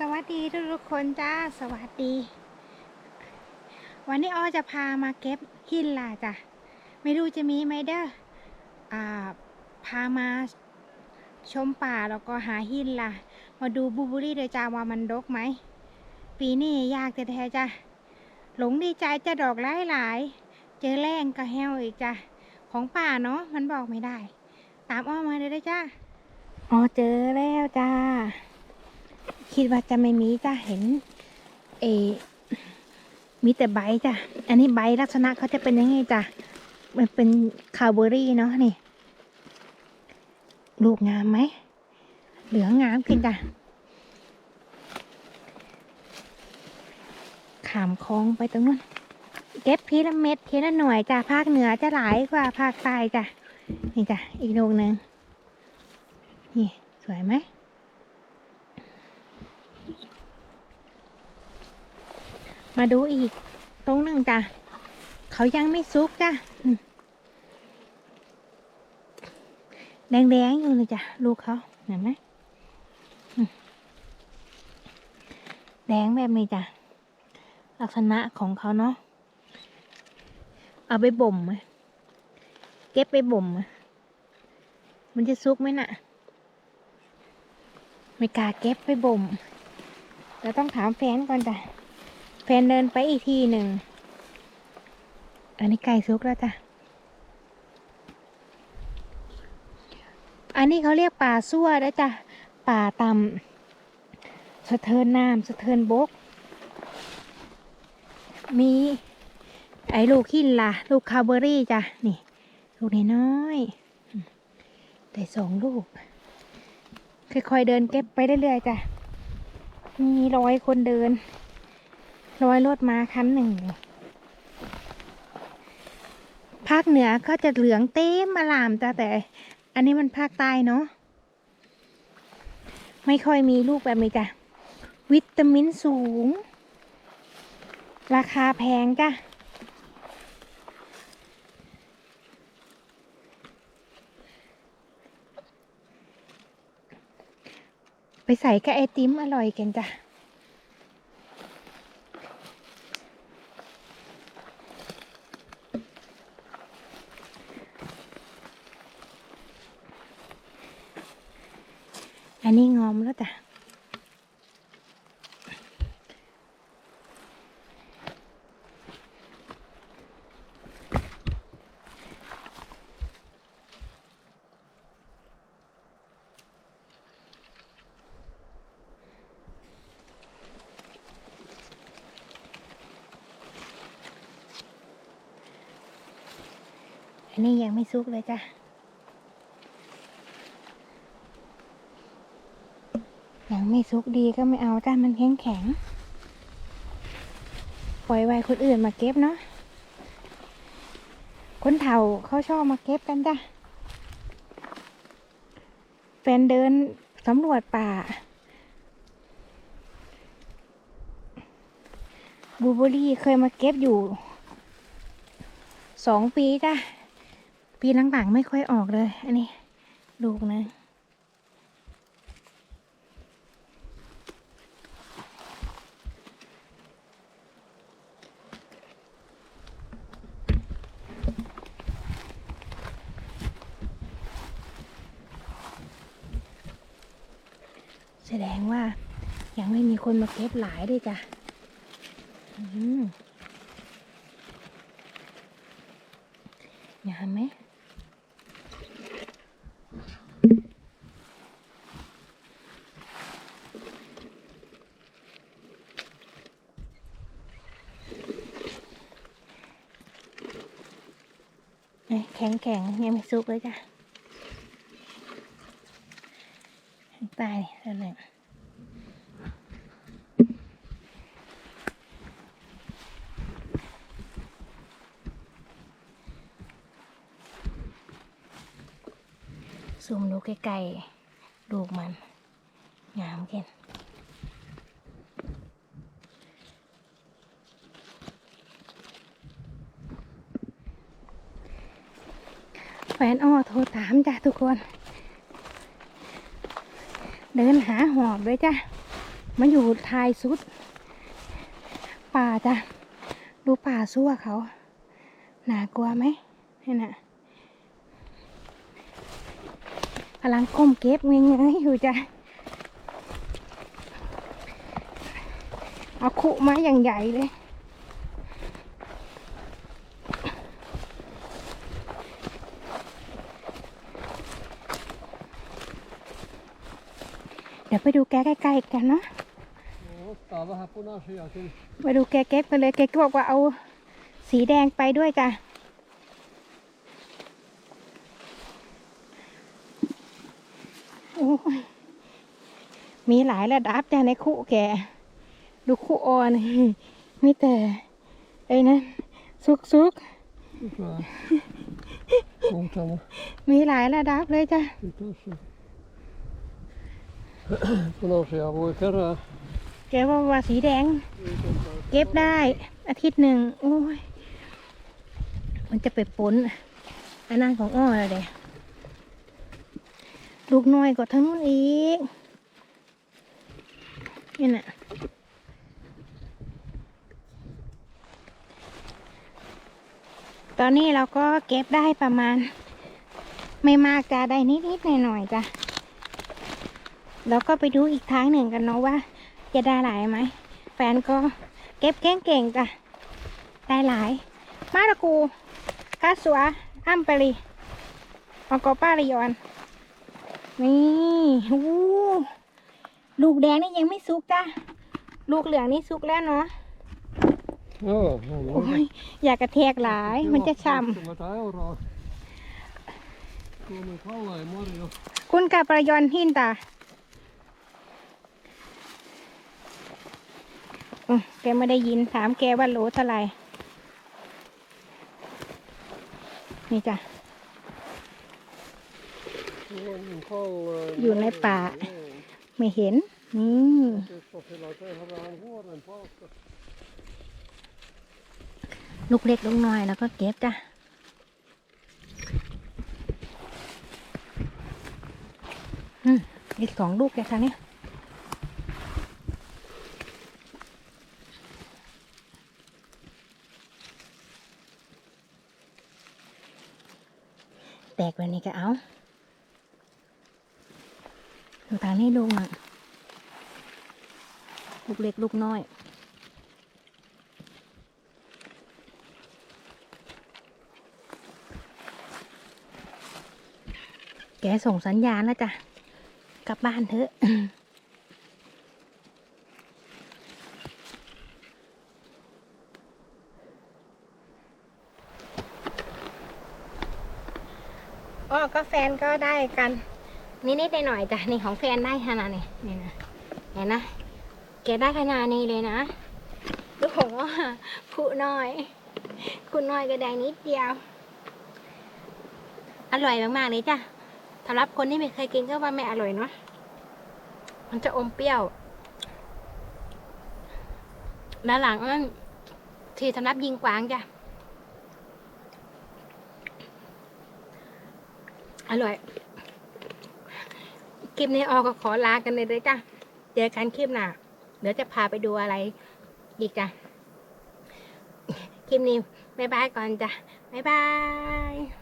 สวัสดีทุกๆคนจ้าสวัสดี วันนี้อ้อจะพามาเก็บหินล่ะจ้ะไม่รู้จะมีไหมเด้ออ่าพามาชมป่าแล้วก็หาหินล่ะ มาดูบูเบอรี่เดยจ้าว่ามันดกไหม ปีนี้ยากแท้จ้ะหลงดีใจจะดอกหลายๆเจอแรงก็แห้วอีกจ้ะของป่าเนาะมันบอกไม่ได้ ตามอ้อมาเลยได้จ้าอ๋อเจอแล้วจ้า คิดว่าจะไม่มีจ้ะเห็นเอมีแต่ใบจ้ะ อันนี้ใบลักษณะเขาจะเป็นยังไงจ้ะ มันเป็นคาวเบอรี่เนาะนี่ ลูกงามไหม เหลืองงามขึ้นจ้ะ ขามคลองไปตรงนู้น เก็บทีละเม็ดทีละหน่วยจ้ะ ภาคเหนือจะหลายกว่าภาคใต้จ้ะ นี่จ้ะ อีกลูกหนึ่งนี่ สวยไหม มาดูอีก ตรงหนึ่งจ้ะ เขายังไม่ซุกจ้ะ แดงๆอยู่เลยจ้ะ ลูกเขาเห็นไหมแดงแบบนี้จ้ะ ลักษณะของเขาเนาะ เอาไปบ่มไหมเก็บไปบ่มไหมมันจะซุกไหมน่ะ ไม่กล้าเก็บไปบ่มเราต้องถามแฟนก่อนจ้ะ แฟนเดินไปอีกทีหนึ่ง อันนี้ไก่ซุกแล้วจ้ะ อันนี้เขาเรียกป่าซั่วแล้วจ้ะ ป่าตำสะเทินน้ำสะเทินบก มีไอ้ลูกหินล่ะ ลูกคาเบอรี่จ้ะ นี่ ลูกน้อยๆอืมได้สองลูก ค่อยๆเดินเก็บไปเรื่อยๆจ้ะ มีร้อยคนเดิน ร้อยรถมาคันหนึ่งภาคเหนือก็จะเหลืองเต็มอลามจ้ะแต่ อันนี้มันภาคใต้เนาะไม่ค่อยมีลูกแบบนี้จ้ะวิตามินสูง ราคาแพงจ้ะไปใส่กับไอติมอร่อยกันจ้ะ อันนี้งอมแล้วจ้ะอันนี้ยังไม่ซุกเลยจ้ะ ยัง ไม่ซุกดีก็ไม่เอาจ้ะมันแข็งแข็งปล่อยไว้คนอื่นมาเก็บเนาะคนเฒ่าเขาชอบมาเก็บกันจ้ะแฟนเดินสำรวจป่า บูเบอรี่เคยมาเก็บอยู่สองปีจ้ะ ปีหลังๆไม่ค่อยออกเลย อันนี้ ลูกนะ แสดงว่ายังไม่มีคนมาเก็บหลายด้วยจ้ะอืมงามไหมแข็งแข็งยังไม่สุกเลยจ้ะ ข้างใต้นี่แล้วเลยซูมดูใกล้ๆลูกมัน งามเกินแฟนอ้อโทรถามจ้ะทุกคน เดินหาหอบเลยจ้ะมันอยู่ท้ายสุด ป่าจ้ะ ดูป่าซั่วเขา น่ากลัวไหมนี่นะกำลังก้มเก็บเงยๆอยู่จ้ะ เอาขุมาอย่างใหญ่เลย เดี๋ยว ไปดูแกใกล้ๆกันเนาะ Ja, Stava här på Narsjö. ไปดูแกเก็บกันเลยแกก็บอกว่าเอาสีแดงไปด้วยจ้ะโอ้ยมีหลายระดับจ้ะในคู่แกดูคู่ออนมีแต่ไอ้นั่นซุกซุก Långsamma. ๆมีหลายระดับเลยจ้ะ Vi tar så. På Narsjö. Jag var i förra. แกว่าว่าสีแดง เก็บได้อาทิตย์หนึ่งโอ้ย มันจะไปปนอันนั้นของอ้อเลยลูกน้อยกว่าทั้งนู้นอีก นี่น่ะตอนนี้เราก็เก็บได้ประมาณ ไม่มากจ้ะได้นิดๆหน่อยๆจ้ะ แล้วก็ไปดูอีกทางหนึ่งกันเนาะว่า จะได้หลายไหม แฟนก็เก็บเก่งๆจ้ะได้หลาย มาตะกูกาสัวอัมเปรีออกกอป้าริยอน นี่หูลูกแดงนี่ยังไม่สุกจ้ะลูกเหลืองนี่สุกแล้วเนาะ Ja, โอ้ยอยากกระแทกหลาย มันจะช้ Vad det är då? Kommer kalla imorgon. ำคุณกับประยอนหินตา อืมแกไม่ได้ยินถามแกว่าโหลเท่าไหร่นี่จ้ะ Ju ne pää. ไม่เห็น นี่ ลูกเล็กลูกน้อยแล้วก็เก็บจ้ะอืมอีกสองลูกเลยค่ะเนี่ย กแบบนี้ก็เอาดูทางนี้ลูกอะลูกเล็กลูกน้อยแกส่งสัญญาณแล้วจ้ะ กลับบ้านเถอะ อ๋อก็แฟนก็ได้กันนิดๆหน่อยๆจ้ะนี่ของแฟนได้ขนาดนี้นี่นะเห็นนะแกได้ขนาดนี้เลยนะลูกของว่าผู้น้อย คุณน้อยก็ได้นิดเดียว อร่อยมากๆเลยจ้ะสำหรับคนที่ไม่เคยกินก็ว่าไม่อร่อยเนาะมันจะอมเปรี้ยวแล้วหลังนั้นที่สำหรับยิงกวางจ้ะ อร่อย คลิปนี้ออกก็ขอลากันเลยด้วยจ้ะเจอกันคลิปหน้าเดี๋ยวจะพาไปดูอะไรอีกจ้ะคลิปนี้บ๊ายบายก่อนจ้ะบ๊ายบาย